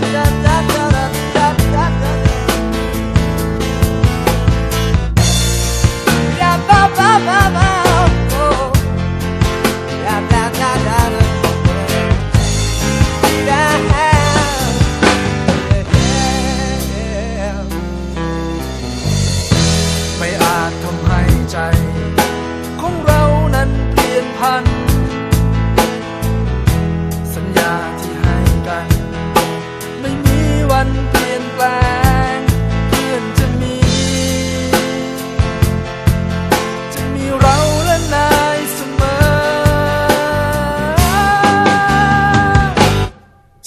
ไม่